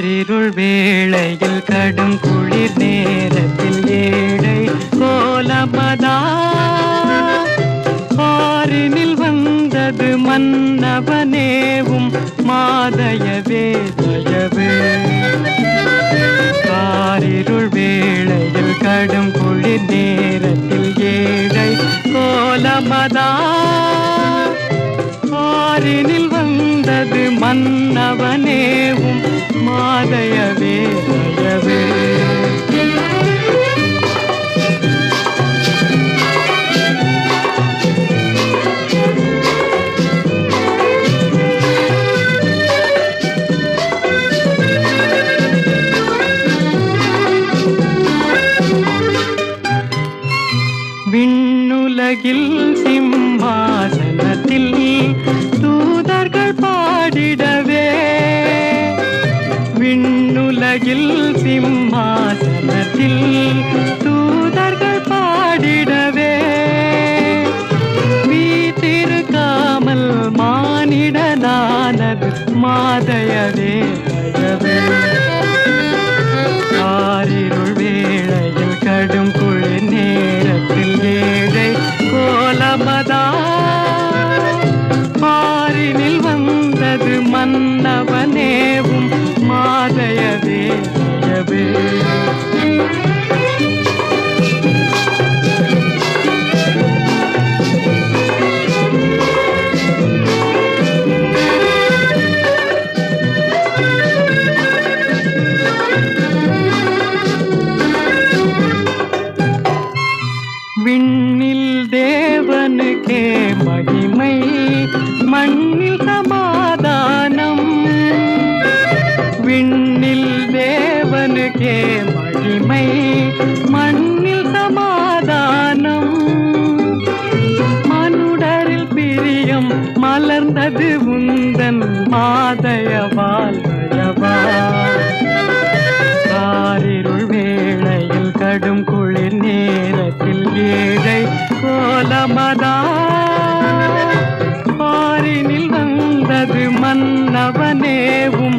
காரிருள் வேளையில் கடும் குளிர் நேரத்தில் ஏழை கோலமதா. பாரினில் வந்தது மன்னவனேவும் மாதயவே தயவு காரிருள் வேளையில் கடும் குளிர் நேரத்தில் ஏழை கோலமதா. ஆறினில் வந்தது மன்னவனே மாதயவே தயவே. விண்ணுலகில் சிம்மாசனத்தில் தூதர்கள் பாடிட மாதயவே தேவனுக்கே மகிமை மண்ணில் சமாதானம் விண்ணில் தேவனுக்கே மகிமை மண்ணில் சமாதானம் மனுடரில் பிரியம் மலர்ந்தது உந்தன் மாதயவால் தயவா பாரினில் மன்னவனேவும்